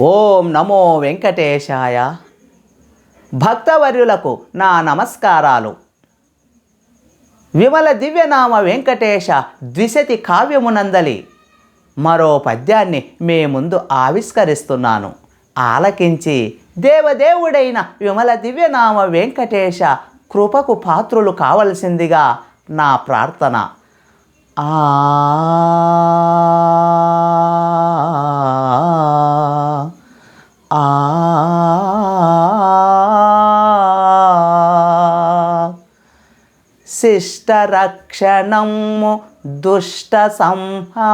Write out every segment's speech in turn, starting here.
ఓం నమో వెంకటేశాయ. భక్తవర్యులకు నా నమస్కారాలు. విమల దివ్యనామ వెంకటేశ ద్విశతి కావ్యమునందలి. మరో పద్యాన్ని మీ ముందు ఆవిష్కరిస్తున్నాను. ఆలకించి దేవదేవుడైన విమల దివ్యనామ వెంకటేశ కృపకు పాత్రులు కావలసిందిగా నా ప్రార్థన. ఆ శిష్టరక్షణము దుష్ట సంహారము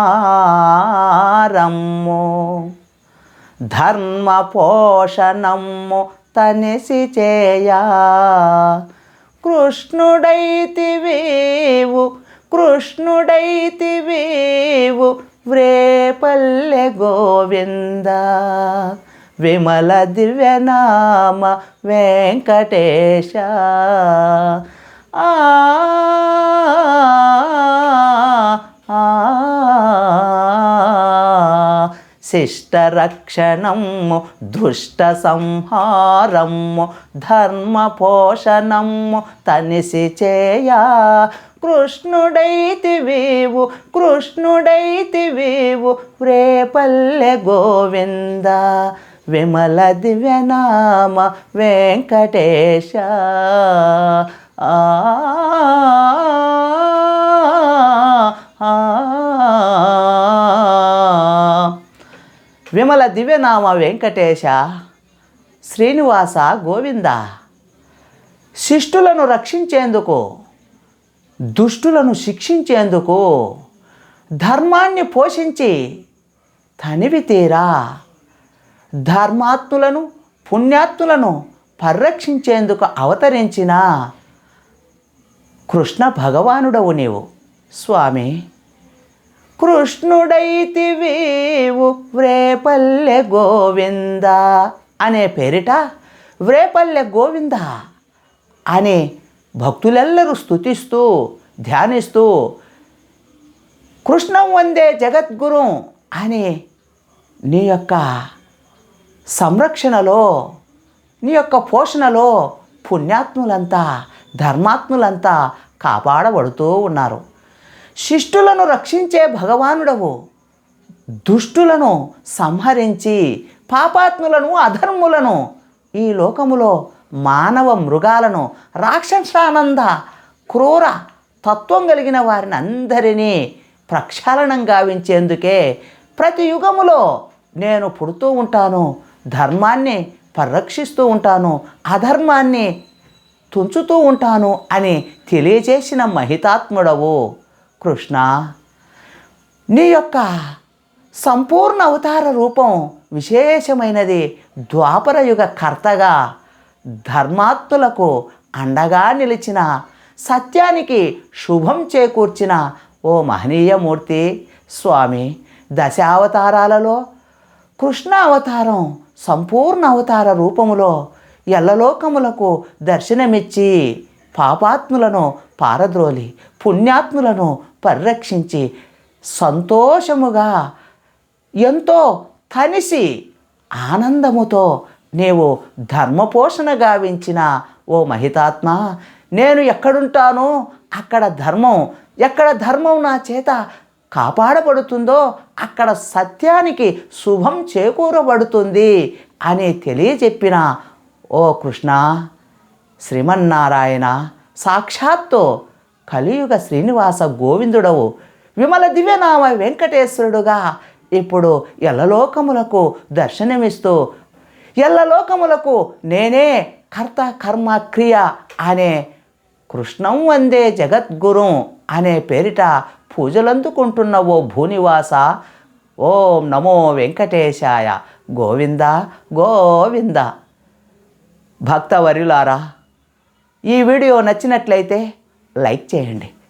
ధర్మ పోషణము తనిసి చేయా కృష్ణుడైతి వేవు వ్రేపల్లె గోవింద. విమల దివ్యనామ వెంకటేశ. శిష్టరక్షణము దుష్ట సంహారము ధర్మ పోషణము తనిసి చేయా. కృష్ణుడైతివీవు కృష్ణుడైతివీవు రేపల్లె గోవింద. విమల దివ్యనామ వెంకటేశ. ఆ విమల దివ్యనామ వెంకటేశ శ్రీనివాస గోవింద. శిష్టులను రక్షించేందుకు దుష్టులను శిక్షించేందుకు ధర్మాన్ని పోషించి తనివి తీరా. ధర్మాత్ములను పుణ్యాత్ములను పరిరక్షించేందుకు అవతరించిన కృష్ణ భగవానుడవు నీవు స్వామి. కృష్ణుడైతివీవు వ్రేపల్లె గోవింద అనే పేరిట వ్రేపల్లె గోవింద అని భక్తులెల్లరూ స్తుతిస్తూ ధ్యానిస్తూ కృష్ణం వందే జగద్గురు అని నీ యొక్క సంరక్షణలో నీ యొక్క పోషణలో పుణ్యాత్ములంతా ధర్మాత్ములంతా కాపాడబడుతూ ఉన్నారు. శిష్టులను రక్షించే భగవానుడవు. దుష్టులను సంహరించి పాపాత్ములను అధర్ములను ఈ లోకములో మానవ మృగాలను రాక్షసానంద క్రూర తత్వం కలిగిన వారిని అందరినీ ప్రక్షాళనం గావించేందుకే ప్రతి యుగములో నేను పుడుతూ ఉంటాను ధర్మాన్ని పరిరక్షిస్తూ ఉంటాను అధర్మాన్ని తుంచుతూ ఉంటాను అని తెలియజేసిన మహితాత్ముడవు కృష్ణ. నీ యొక్క సంపూర్ణ అవతార రూపం విశేషమైనది ద్వాపర యుగ కర్తగా ధర్మాత్ములకు అండగా నిలిచిన సత్యానికి శుభం చేకూర్చిన ఓ మహనీయమూర్తి. స్వామి దశావతారాలలో కృష్ణ అవతారం సంపూర్ణ అవతార రూపములో ఎల్లలోకములకు దర్శనమిచ్చి పాపాత్ములను పారద్రోలి పుణ్యాత్ములను పరిరక్షించి సంతోషముగా ఎంతో తనిసి ఆనందముతో నీవు ధర్మపోషణ గావించిన ఓ మహితాత్మ నేను ఎక్కడుంటానో అక్కడ ధర్మం ఎక్కడ ధర్మం నా చేత కాపాడబడుతుందో అక్కడ సత్యానికి శుభం చేకూరబడుతుంది అని తెలియజెప్పిన ఓ కృష్ణ శ్రీమన్నారాయణ సాక్షాత్తు కలియుగ శ్రీనివాస గోవిందుడవు. విమల దివ్యనామ వెంకటేశ్వరుడుగా ఇప్పుడు ఎల్లలోకములకు దర్శనమిస్తూ ఎల్లలోకములకు నేనే కర్త కర్మ క్రియ అనే కృష్ణం వందే జగద్గురు అనే పేరిట పూజలందుకుంటున్న ఓ భూనివాస ఓం నమో వెంకటేశాయ. గోవింద గోవింద. భక్తవర్యులారా ఈ వీడియో నచ్చినట్లయితే లైక్ చేయండి.